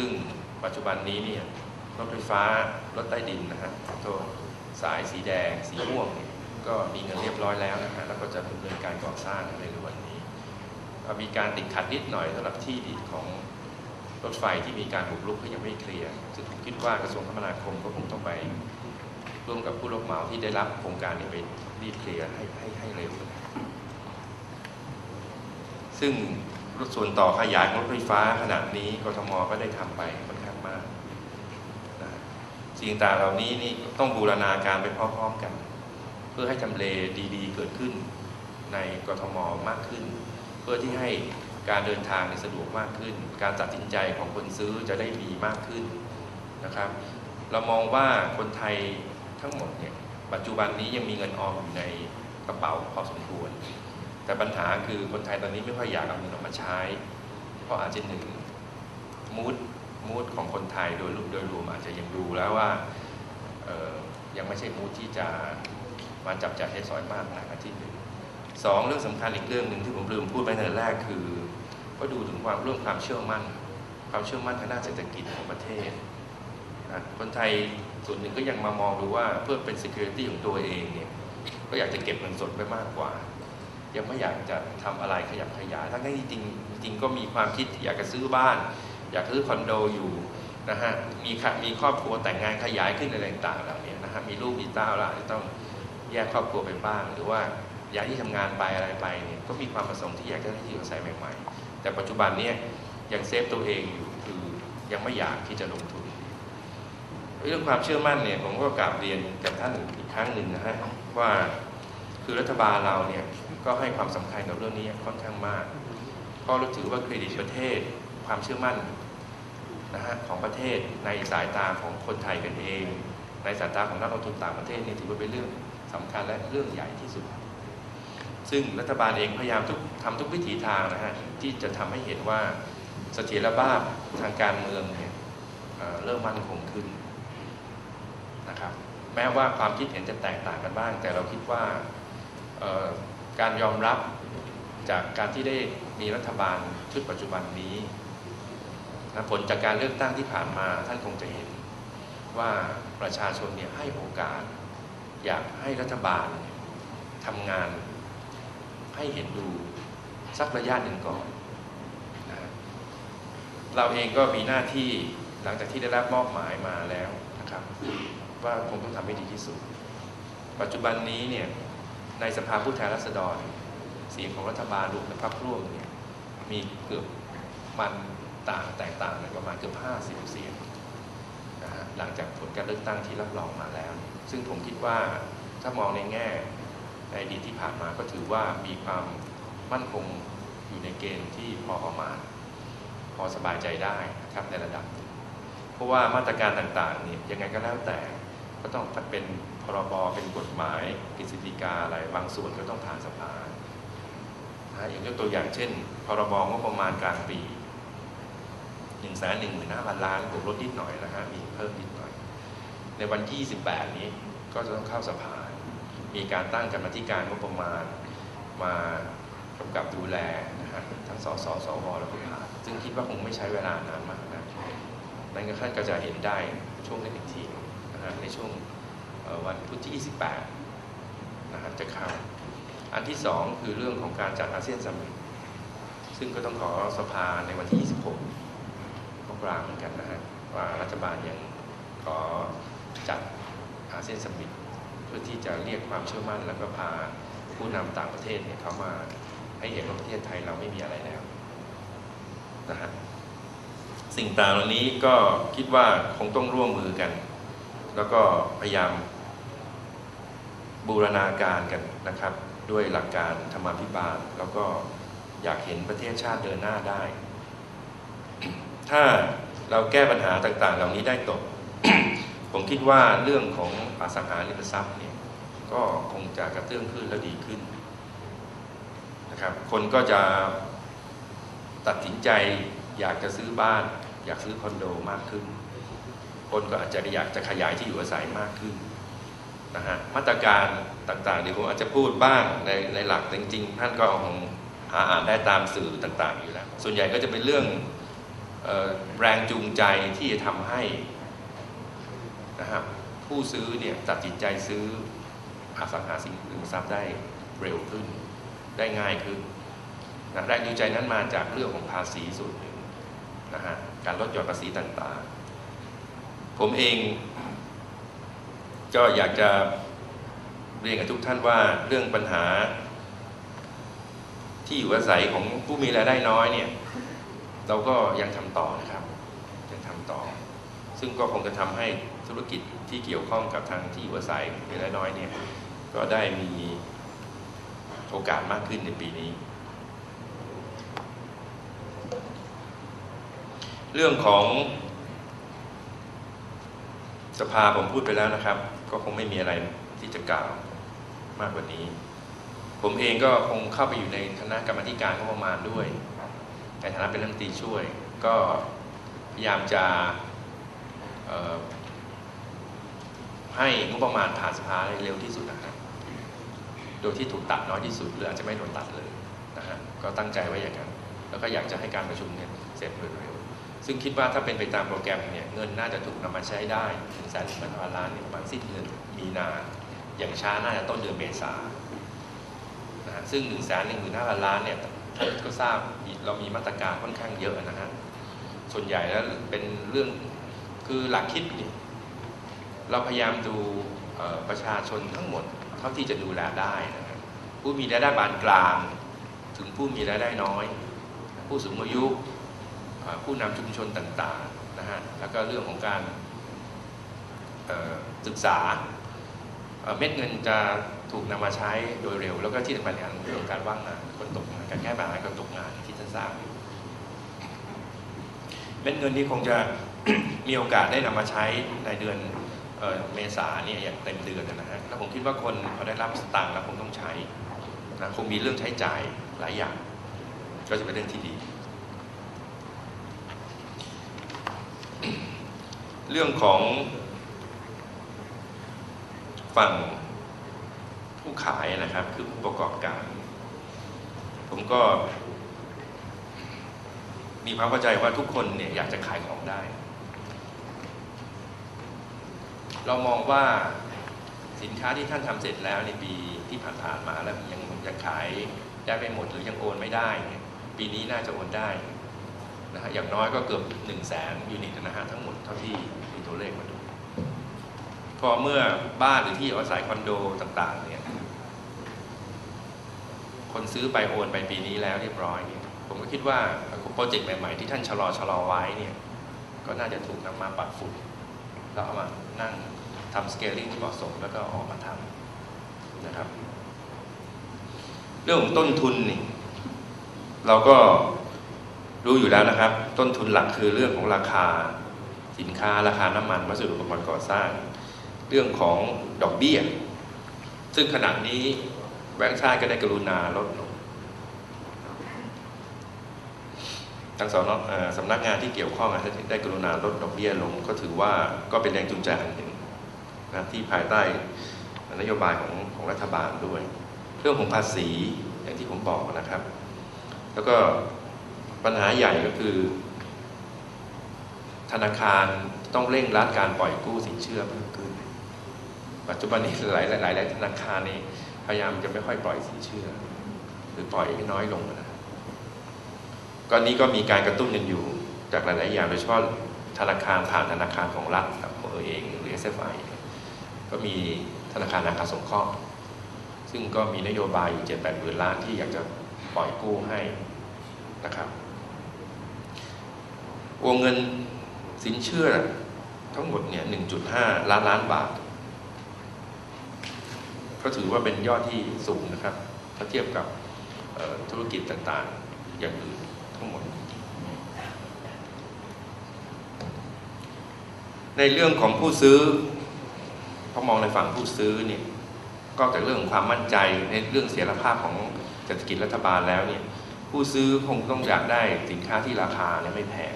ซึ่งปัจจุบันนี้เนี่ยรถไฟฟ้ารถใต้ดินนะฮะตัวสายสีแดง สีม่วงเนี่ยก็มีเงินเรียบร้อยแล้วนะฮะแล้วก็จะดำเนินการก่อสร้างในเร็ววันนี้ มีการติดขัดนิดหน่อยสำหรับที่ดินของรถไฟที่มีการบุกรุกก็ยังไม่เคลียร์ซึ่งผมคิดว่ากระทรวงคมนาคมก็คงต้องไปร่วมกับผู้รับเหมาที่ได้รับโครงการนี้ไปรีบเคลียร์ให้ให้ให้เร็ว ซึ่ง ส่วนต่อขยายรถไฟฟ้าขนาดนี้กทมก็ได้ทำไปค่อนข้างมากนะสิ่งต่างเหล่านี้นี่ต้องบูรณาการไปพร้อมๆกัน เพื่อให้ทำเลดีๆ เกิดขึ้นในกทมมากขึ้น เพื่อที่ให้การเดินทางสะดวกมากขึ้น การตัดสินใจของคนซื้อจะได้มีมากขึ้นนะครับ เรามองว่าคนไทยทั้งหมดเนี่ยปัจจุบันนี้ยังมีเงินออมอยู่ในกระเป๋าพอสมควร แต่ปัญหาคือคนไทยตอนนี้ไม่ค่อยอยากเอาเงินออกมาใช้ เพราะอาจจะหนึ่งมูดมูดของคนไทยโดยรวมโดยรวมอาจจะยังดูแล้วว่ายังไม่ใช่มูดที่จะมาจับจ่ายใช้สอยมากนักอาทิตย์หนึ่งสองเรื่องสำคัญอีกเรื่องหนึ่งที่ผมลืมพูดไปในแรกคือ ก็ดูถึงความเรื่องความเชื่อมั่น ความเชื่อมั่นทางด้านเศรษฐกิจของประเทศนะคนไทยส่วนหนึ่งก็ยังมามองดูว่าเพื่อเป็น security ของตัวเองเนี่ยก็อยากจะเก็บเงินสดไว้มากกว่า ยังไม่อยากจะทำอะไรขยับขยายทั้งที่จริงจริงก็มีความคิดอยากจะซื้อบ้าน อยากซื้อคอนโดอยู่นะฮะมีคมีครอบครัวแต่งงานขยายขึ้นอะไรต่างๆเหล่านี้นะฮะมีลูกมีเต้าแล้วจะต้องแยกครอบครัวไปบ้าง หรือว่าย้ายที่ทำงานไปอะไรไปเนี่ยก็มีความประสงค์ที่อยากจะได้ที่อยู่อาศัยใหม่ๆ แต่ปัจจุบันเนี่ยยังเซฟตัวเองอยู่คือยังไม่อยากที่จะลงทุน เรื่องความเชื่อมั่นเนี่ยผมก็กราบเรียนกับท่านอีกครั้งหนึ่งนะฮะว่า คือรัฐบาลเราเนี่ยก็ให้ความสำคัญกับเรื่องนี้ค่อนข้างมากเพราะเราถือว่าเครดิตประเทศความเชื่อมั่นนะฮะของประเทศในสายตาของคนไทยกันเอง ในสายตาของนักลงทุนต่างประเทศนี่ถือว่าเป็นเรื่องสำคัญและเรื่องใหญ่ที่สุด ซึ่งรัฐบาลเองพยายามทุกทำทุกวิถีทางนะฮะที่จะทำให้เห็นว่าเสถียรภาพทางการเมืองเนี่ยเริ่มมั่นคงขึ้นนะครับแม้ว่าความคิดเห็นจะแตกต่างกันบ้าง แต่เราคิดว่า การยอมรับจากการที่ได้มีรัฐบาลชุดปัจจุบันนี้นะผลจากการเลือกตั้งที่ผ่านมาท่านคงจะเห็นว่าประชาชนเนี่ยให้โอกาส อยากให้รัฐบาลทำงานให้เห็นดูสักระยะหนึ่งก่อนนะเราเองก็มีหน้าที่หลังจากที่ได้รับมอบหมายมาแล้วนะครับ ว่าคงต้องทำให้ดีที่สุด ปัจจุบันนี้เนี่ย ในสภาผู้แทนราษฎร เสียงของรัฐบาลรวมกับพรรคร่วมเนี่ยมีเกือบมันต่างแตกต่างกันประมาณเกือบ 50 เสียงนะฮะหลังจากผลการเลือกตั้งที่รับรองมาแล้ว ซึ่งผมคิดว่าถ้ามองในแง่ในอดีตที่ผ่านมาก็ถือว่ามีความมั่นคงอยู่ในเกณฑ์ที่พอประมาณ พอสบายใจได้นะครับในระดับ เพราะว่ามาตรการต่างๆนี่ยยังไงก็แล้วแต่ก็ต้องเป็นพรบเป็นกฎหมาย กฤษฎีกาอะไรบางส่วนก็ต้องผ่านสภาอย่างยกตัวอย่างเช่นพรบงบประมาณกลางปี1นึ่งแสนหนึ่งหมื่นห้าพันล้านบวกลดนิดหน่อยนะฮะมีเพิ่มนิดหน่อย ในวันที่ 28 นี้ก็จะต้องเข้าสภา มีการตั้งกรรมธิการงบประมาณมากำกับดูแลนะฮะทั้งสสสวและผู้ผ่านซึ่งคิดว่าคงไม่ใช้เวลานานมากนะนั่นก็ท่านก็จะเห็นได้ช่วงนั้นอีกทีนะฮะในช่วงวันพุธที่ 28 นะฮะจะเข้าอันที่สองคือเรื่องของการจัดอาเซียนซัมมิตซึ่งก็ต้องขอสภาในวันที่ 26มกราเหมือนกันนะฮะว่ารัฐบาลยังขอจัดอาเซียนซัมมิตเพื่อที่จะเรียกความเชื่อมั่น แล้วก็พาผู้นำต่างประเทศเนี่ยเขามาให้เห็นว่าประเทศไทยเราไม่มีอะไรแล้วนะฮะสิ่งต่างเหล่านี้ก็คิดว่าคงต้องร่วมมือกัน แล้วก็พยายาม บูรณาการกันนะครับ ด้วยหลักการธรรมาภิบาล แล้วก็อยากเห็นประเทศชาติเดินหน้าได้ ถ้าเราแก้ปัญหาต่างๆ เหล่านี้ได้ตก ผมคิดว่าเรื่องของอสังหาริมทรัพย์เนี่ยก็คงจะกระเตื้องขึ้นและดีขึ้นนะครับ คนก็จะตัดสินใจอยากจะซื้อบ้าน อยากซื้อคอนโดมากขึ้น คนก็อาจจะอยากจะขยายที่อยู่อาศัยมากขึ้น นะฮะมาตรการต่างๆเดี๋ยวผมอาจจะพูดบ้างในในหลักแต่จริงๆท่านก็คงหาอ่านได้ตามสื่อต่างๆอยู่แล้ว ส่วนใหญ่ก็จะเป็นเรื่องออแรงจูงใจที่จะทำให้นะครับผู้ซื้อเนี่ยตัดสินใจซื้ออสังหาริมทรัพย์ได้เร็วขึ้น ได้ง่ายขึ้นนะแรงจูงใจนั้นมาจากเรื่องของภาษีส่วนหนึ่งนะฮะการลดหย่อนภาษีต่างๆ ผมเอง ก็อยากจะเรียนกับทุกท่านว่าเรื่องปัญหา ที่อยู่อาศัยของผู้มีรายได้น้อยเนี่ย เราก็ยังทำต่อนะครับยังทำต่อ ซึ่งก็คงจะทำให้ธุรกิจที่เกี่ยวข้องกับทางที่อยู่อาศัยมีรายได้น้อยเนี่ย ก็ได้มีโอกาสมากขึ้นในปีนี้ เรื่องของ สภาผมพูดไปแล้วนะครับ ก็คงไม่มีอะไรที่จะกล่าวมากกว่านี้ ผมเองก็คงเข้าไปอยู่ในคณะกรรมธิการงบประมาณด้วย ในฐานะเป็นรัฐมนตรีช่วย ก็พยายามจะให้งบประมาณผ่านสภาเร็วที่สุดนะครับโดยที่ถูกตัดน้อยที่สุดหรืออาจจะไม่โดนตัดเลยนะฮะก็ตั้งใจไว้อย่างนั้น แล้วก็อยากจะให้การประชุมเนี่ยเสร็จโดยเร็ว ซึ่งคิดว่าถ้าเป็นไปตามโปรแกรมเนี่ยเงินน่าจะถูกนำมาใช้ได้ถึงแสนสิบพันล้านเนี่ยประมาณสิ้นเดือนมีนาอย่างช้าน่าจะต้นเดือนเมษานะฮะซึ่งหนึ่งแสนหนึ่งหมื่นห้าล้านเนี่ยท่านก็ทราบเรามีมาตรการค่อนข้างเยอะนะฮะส่วนใหญ่แล้วเป็นเรื่องคือหลักคิดเนี่ยเราพยายามดูประชาชนทั้งหมดเท่าที่จะดูแลได้นะครับผู้มีรายได้ปานกลาง ถึงผู้มีรายได้น้อย ผู้สูงอายุ ผู้นำชุมชนต่างๆนะฮะแล้วก็เรื่องของการศึกษาเอ่อเม็ดเงินจะถูกนำมาใช้โดยเร็ว แล้วก็ที่สำคัญอย่างเรื่องการว่างงานคนตกงานการแก้ปัญหาคนตกงานที่ท่านทราบอยู่เม็ดเงินนี้คงจะมีโอกาสได้นำมาใช้ในเดือนเออเมษาเนี่ยอย่างเต็มเดือนนะฮะแล้วผมคิดว่าคนพอได้รับสตางค์แล้วคงต้องใช้นะคงมีเรื่องใช้จ่ายหลายอย่าง ก็จะเป็นเรื่องที่ดี เรื่องของฝั่งผู้ขายนะครับ คือผู้ประกอบการ ผมก็ มีความเข้าใจว่าทุกคนเนี่ยอยากจะขายของได้ เรามองว่าสินค้าที่ท่านทำเสร็จแล้วในปีที่ผ่านๆมาแล้วยังยังขายได้ไม่หมดหรือยังโอนไม่ได้ ปีนี้น่าจะโอนได้ นะฮะอย่างน้อยก็เกือบ1นึ่งแสนยูนิตนะฮะทั้งหมดเท่าที่มีตัวเลขมาดู พอเมื่อบ้านหรือที่อาศัยคอนโดต่าง ๆ เนี่ย คนซื้อไปโอนไปปีนี้แล้วเรียบร้อยเนี่ยผมก็คิดว่าโปรเจกต์ใหม่ ๆ ที่ท่านชะลอชะลอไว้เนี่ย ก็น่าจะถูกนำมาปัดฝุ่นแล้วเอามานั่งทำสเกลลิ่งที่เหมาะสมแล้วก็ออกมาทำนะครับ เรื่องของต้นทุนนี่เราก็ รู้อยู่แล้วนะครับ ต้นทุนหลักคือเรื่องของราคาสินค้าราคาน้ำมันวัสดุอุปกรณ์ก่อสร้าง เรื่องของดอกเบี้ย ซึ่งขณะนี้แบงก์ชาติก็ได้กรุณาลดลงทางสำนักเอ่อสำนักงานที่เกี่ยวข้องได้กรุณาลดดอกเบี้ยลง ก็ถือว่าก็เป็นแรงจูงใจอันหนึ่งนะที่ภายใต้นโยบายของของรัฐบาลด้วย เรื่องของภาษีอย่างที่ผมบอกนะครับ แล้วก็ ปัญหาใหญ่ก็คือ ธนาคารต้องเร่งรัดการปล่อยกู้สินเชื่อเพิ่มขึ้น ปัจจุบันนี้หลายหลายหลายธนาคารนี่พยายามจะไม่ค่อยปล่อยสินเชื่อ หรือปล่อยให้น้อยลงนะก็นี้ก็มีการกระตุ้นกันอยู่จากหลาย ๆ อย่างโดยเฉพาะธนาคารผ่านธนาคารของรัฐกับของตัวเองหรือ SFI เนี่ยก็มีธนาคารอาคารสงเคราะห์ซึ่งก็มีนโยบายอยู่เจ็ดแปดหมื่นล้านที่อยากจะปล่อยกู้ให้นะครับ วงเงินสินเชื่อทั้งหมดเนี่ย 1.5 ล้านล้านบาท ก็ถือว่าเป็นยอดที่สูงนะครับ ถ้าเทียบกับธุรกิจต่างๆ อย่างอื่นทั้งหมด ในเรื่องของผู้ซื้อพอมองในฝั่งผู้ซื้อเนี่ยก็จากเรื่องของความมั่นใจในเรื่องเสถียรภาพของเศรษฐกิจรัฐบาลแล้วเนี่ยผู้ซื้อคงต้องอยากได้สินค้าที่ราคาเนี่ยไม่แพง